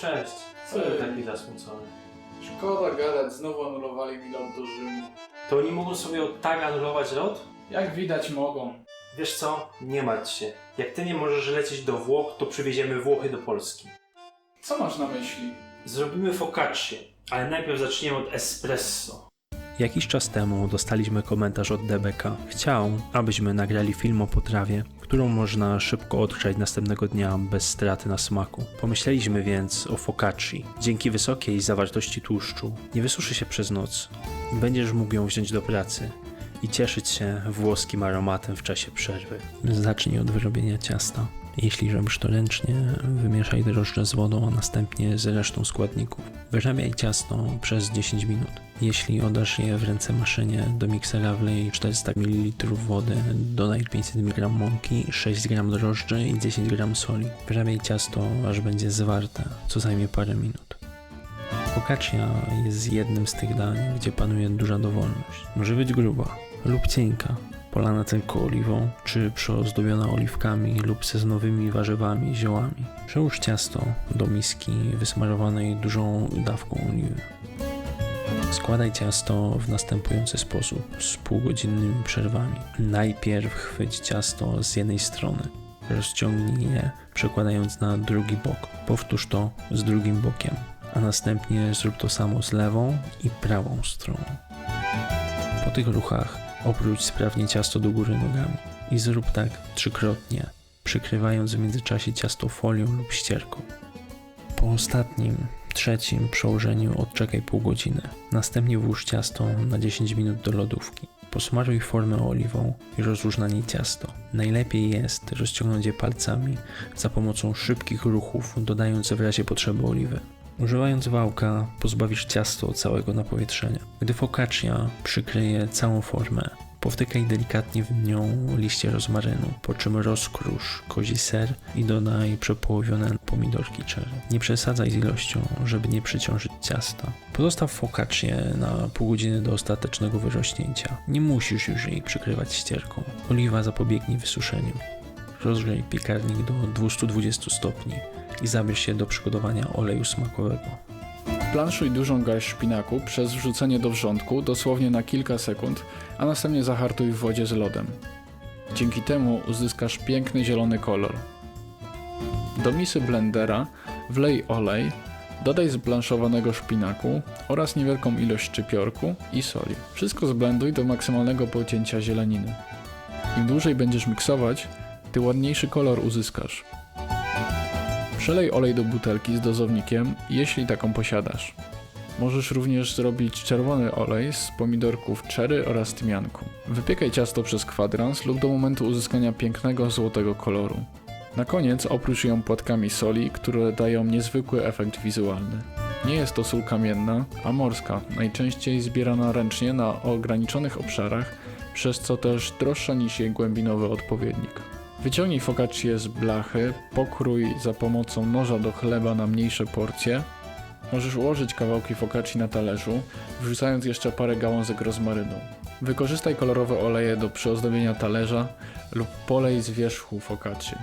Cześć. Co ty taki zasmucony? Szkoda gadać, znowu anulowali mi lot do Rzymu. To oni mogą sobie tak anulować lot? Jak widać mogą. Wiesz co? Nie martw się. Jak ty nie możesz lecieć do Włoch, to przywieziemy Włochy do Polski. Co masz na myśli? Zrobimy focaccię, ale najpierw zaczniemy od espresso. Jakiś czas temu dostaliśmy komentarz od DBK. Chciał, abyśmy nagrali film o potrawie, którą można szybko odgrzać następnego dnia bez straty na smaku. Pomyśleliśmy więc o focacci. Dzięki wysokiej zawartości tłuszczu nie wysuszy się przez noc. Będziesz mógł ją wziąć do pracy i cieszyć się włoskim aromatem w czasie przerwy. Zacznij od wyrobienia ciasta. Jeśli robisz to ręcznie, wymieszaj drożdże z wodą, a następnie z resztą składników. Wyrabiaj ciasto przez 10 minut. Jeśli oddasz je w ręce maszynie, do miksera wlej 400 ml wody, dodaj 500 mg mąki, 6 g drożdży i 10 g soli. Wyrabiaj ciasto, aż będzie zwarte, co zajmie parę minut. Focaccia jest jednym z tych dań, gdzie panuje duża dowolność. Może być gruba lub cienka, polana tylko oliwą, czy przyozdobiona oliwkami lub sezonowymi warzywami i ziołami. Przełóż ciasto do miski wysmarowanej dużą dawką oliwy. Składaj ciasto w następujący sposób, z półgodzinnymi przerwami. Najpierw chwyć ciasto z jednej strony, rozciągnij je, przekładając na drugi bok. Powtórz to z drugim bokiem, a następnie zrób to samo z lewą i prawą stroną. Po tych ruchach obróć sprawnie ciasto do góry nogami i zrób tak trzykrotnie, przykrywając w międzyczasie ciasto folią lub ścierką. Po ostatnim, trzecim przełożeniu odczekaj pół godziny. Następnie włóż ciasto na 10 minut do lodówki. Posmaruj formę oliwą i rozłóż na niej ciasto. Najlepiej jest rozciągnąć je palcami za pomocą szybkich ruchów, dodając w razie potrzeby oliwy. Używając wałka pozbawisz ciasto całego napowietrzenia. Gdy focaccia przykryje całą formę, powtykaj delikatnie w nią liście rozmarynu, po czym rozkrusz kozi ser i dodaj przepołowione pomidorki cherry. Nie przesadzaj z ilością, żeby nie przyciążyć ciasta. Pozostaw focaccię na pół godziny do ostatecznego wyrośnięcia. Nie musisz już jej przykrywać ścierką. Oliwa zapobiegnie wysuszeniu. Rozgrzej piekarnik do 220 stopni i zabierz się do przygotowania oleju smakowego. Planszuj dużą garść szpinaku przez wrzucenie do wrzątku dosłownie na kilka sekund, a następnie zahartuj w wodzie z lodem. Dzięki temu uzyskasz piękny zielony kolor. Do misy blendera wlej olej, dodaj zblanszowanego szpinaku oraz niewielką ilość szczypiorku i soli. Wszystko zblenduj do maksymalnego pocięcia zieleniny. Im dłużej będziesz miksować, tym ładniejszy kolor uzyskasz. Przelej olej do butelki z dozownikiem, jeśli taką posiadasz. Możesz również zrobić czerwony olej z pomidorków cherry oraz tymianku. Wypiekaj ciasto przez kwadrans lub do momentu uzyskania pięknego złotego koloru. Na koniec oprócz ją płatkami soli, które dają niezwykły efekt wizualny. Nie jest to sól kamienna, a morska, najczęściej zbierana ręcznie na ograniczonych obszarach, przez co też droższa niż jej głębinowy odpowiednik. Wyciągnij focaccię z blachy, pokrój za pomocą noża do chleba na mniejsze porcje. Możesz ułożyć kawałki focacci na talerzu, wrzucając jeszcze parę gałązek rozmarynu. Wykorzystaj kolorowe oleje do przyozdobienia talerza lub polej z wierzchu focacci.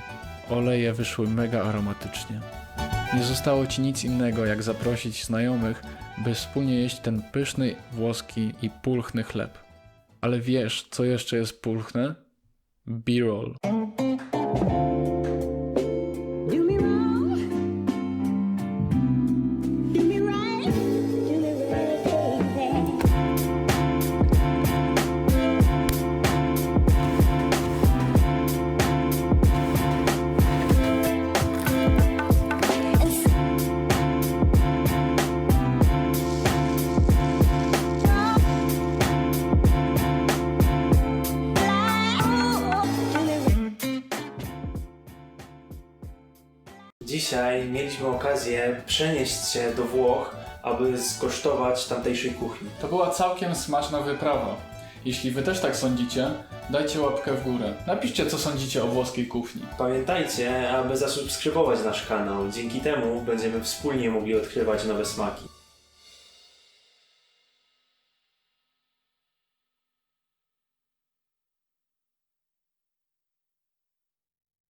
Oleje wyszły mega aromatycznie. Nie zostało ci nic innego jak zaprosić znajomych, by wspólnie jeść ten pyszny, włoski i pulchny chleb. Ale wiesz, co jeszcze jest pulchne? B-roll. thank you Dzisiaj mieliśmy okazję przenieść się do Włoch, aby skosztować tamtejszej kuchni. To była całkiem smaczna wyprawa. Jeśli wy też tak sądzicie, dajcie łapkę w górę. Napiszcie, co sądzicie o włoskiej kuchni. Pamiętajcie, aby zasubskrybować nasz kanał. Dzięki temu będziemy wspólnie mogli odkrywać nowe smaki.